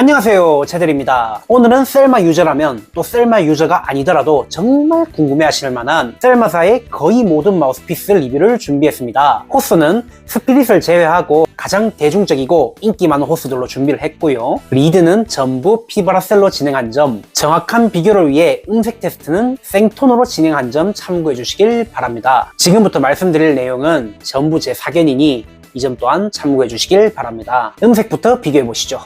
안녕하세요 채들입니다. 오늘은 셀마 유저라면 또 셀마 유저가 아니더라도 정말 궁금해 하실 만한 셀마사의 거의 모든 마우스피스 리뷰를 준비했습니다. 호스는 스피릿을 제외하고 가장 대중적이고 인기 많은 호스들로 준비를 했고요. 리드는 전부 피바라셀로 진행한 점 정확한 비교를 위해 음색 테스트는 생톤으로 진행한 점 참고해 주시길 바랍니다. 지금부터 말씀드릴 내용은 전부 제 사견이니 이 점 또한 참고해 주시길 바랍니다. 음색부터 비교해 보시죠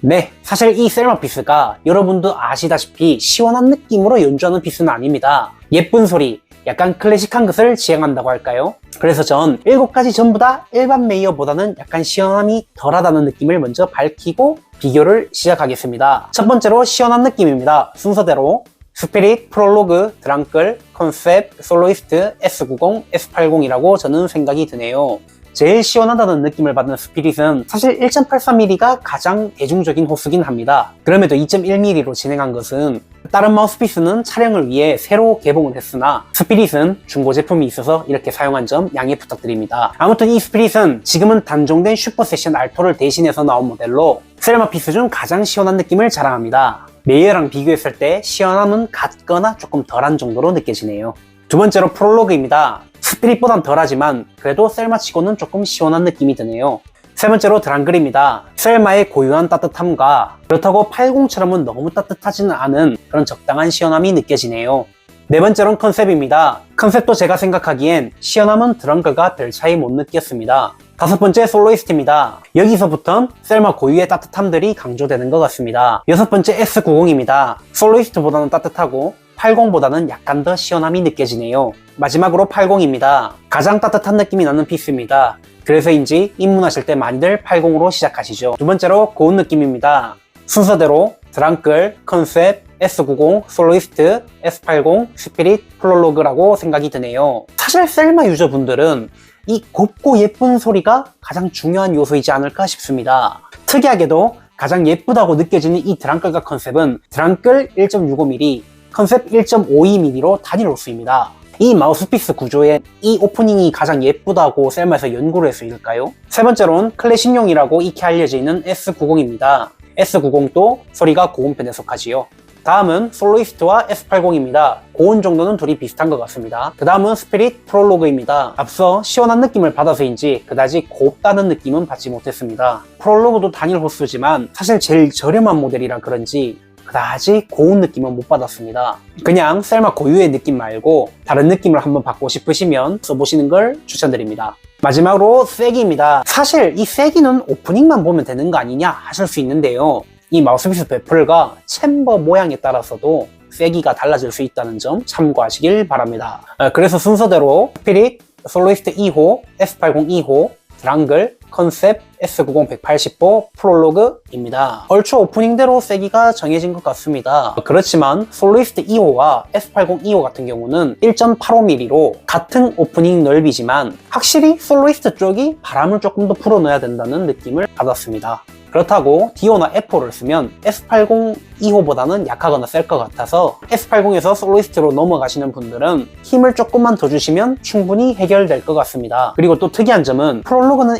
네, 사실 이 셀마 피스가 여러분도 아시다시피 시원한 느낌으로 연주하는 피스는 아닙니다. 예쁜 소리, 약간 클래식한 것을 지향한다고 할까요? 그래서 전 7가지 전부 다 일반 메이어보다는 약간 시원함이 덜하다는 느낌을 먼저 밝히고 비교를 시작하겠습니다. 첫 번째로 시원한 느낌입니다. 순서대로 스피릿, 프롤로그, 드랑클, 컨셉, 솔로이스트, S90, S80이라고 저는 생각이 드네요. 제일 시원하다는 느낌을 받는 스피릿은 사실 1.83mm가 가장 대중적인 호스긴 합니다. 그럼에도 2.1mm로 진행한 것은 다른 마우스피스는 촬영을 위해 새로 개봉을 했으나 스피릿은 중고 제품이 있어서 이렇게 사용한 점 양해 부탁드립니다. 아무튼 이 스피릿은 지금은 단종된 슈퍼 세션 알토를 대신해서 나온 모델로 셀마 피스 중 가장 시원한 느낌을 자랑합니다. 메이어랑 비교했을 때 시원함은 같거나 조금 덜한 정도로 느껴지네요. 두 번째로 프롤로그입니다. 스피릿보단 덜하지만 그래도 셀마치고는 조금 시원한 느낌이 드네요. 세 번째로 드랑글입니다. 셀마의 고유한 따뜻함과 그렇다고 80처럼은 너무 따뜻하지는 않은 그런 적당한 시원함이 느껴지네요. 네 번째로는 컨셉입니다. 컨셉도 제가 생각하기엔 시원함은 드랑글과 별 차이 못 느꼈습니다. 다섯 번째 솔로이스트입니다. 여기서부터 셀마 고유의 따뜻함들이 강조되는 것 같습니다. 여섯 번째 S90입니다. 솔로이스트보다는 따뜻하고 80보다는 약간 더 시원함이 느껴지네요. 마지막으로 80입니다. 가장 따뜻한 느낌이 나는 피스입니다. 그래서인지 입문하실 때 많이들 80으로 시작하시죠. 두 번째로 고운 느낌입니다. 순서대로 드랑클, 컨셉, S90, 솔로이스트, S80, 스피릿, 플롤로그라고 생각이 드네요. 사실 셀마 유저분들은 이 곱고 예쁜 소리가 가장 중요한 요소이지 않을까 싶습니다. 특이하게도 가장 예쁘다고 느껴지는 이 드랑클과 컨셉은 드랑클 1.65mm, 컨셉 1.52mm로 단일 호수입니다. 이 마우스피스 구조에 이 오프닝이 가장 예쁘다고 셀마에서 연구를 했을까요? 세 번째로는 클래식용이라고 익히 알려져 있는 S90입니다. S90도 소리가 고운 편에 속하지요. 다음은 솔로이스트와 S80입니다. 고운 정도는 둘이 비슷한 것 같습니다. 그 다음은 스피릿 프롤로그입니다. 앞서 시원한 느낌을 받아서인지 그다지 곱다는 느낌은 받지 못했습니다. 프롤로그도 단일 호수지만 사실 제일 저렴한 모델이라 그런지 그다지 고운 느낌은 못 받았습니다. 그냥 셀마 고유의 느낌 말고 다른 느낌을 한번 받고 싶으시면 써보시는 걸 추천드립니다. 마지막으로 세기입니다. 사실 이 세기는 오프닝만 보면 되는 거 아니냐 하실 수 있는데요. 이 마우스피스 베플과 챔버 모양에 따라서도 세기가 달라질 수 있다는 점 참고하시길 바랍니다. 아, 그래서 순서대로 스피릿, 솔로이스트 2호, S80 2호, 드랑글, 컨셉, S90 180호, 프롤로그입니다. 얼추 오프닝대로 세기가 정해진 것 같습니다. 그렇지만 솔로이스트 2호와 S80 2호 같은 경우는 1.85mm로 같은 오프닝 넓이지만 확실히 솔로이스트 쪽이 바람을 조금 더 풀어넣어야 된다는 느낌을 받았습니다. 그렇다고 디오나 F4를 쓰면 S80 2호보다는 약하거나 셀 것 같아서 S80에서 솔로이스트로 넘어가시는 분들은 힘을 조금만 더 주시면 충분히 해결될 것 같습니다. 그리고 또 특이한 점은 프롤로그는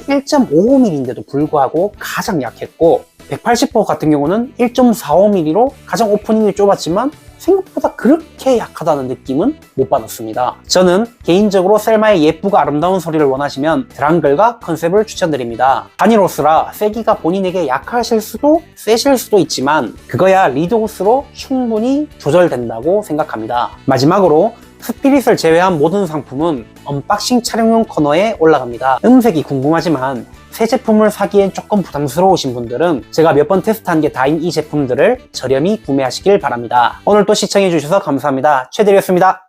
1.55mm인데도 불구하고 가장 약했고 180호 같은 경우는 1.45mm로 가장 오프닝이 좁았지만 생각보다 그렇게 약하다는 느낌은 못 받았습니다. 저는 개인적으로 셀마의 예쁘고 아름다운 소리를 원하시면 드랑글과 컨셉을 추천드립니다. 바니로스라 세기가 본인에게 약하실 수도 세실 수도 있지만 그거야 리드호스로 충분히 조절된다고 생각합니다. 마지막으로 스피릿을 제외한 모든 상품은 언박싱 촬영용 코너에 올라갑니다. 음색이 궁금하지만 새 제품을 사기엔 조금 부담스러우신 분들은 제가 몇 번 테스트한 게 다인 이 제품들을 저렴히 구매하시길 바랍니다. 오늘 또 시청해주셔서 감사합니다. 최대리였습니다.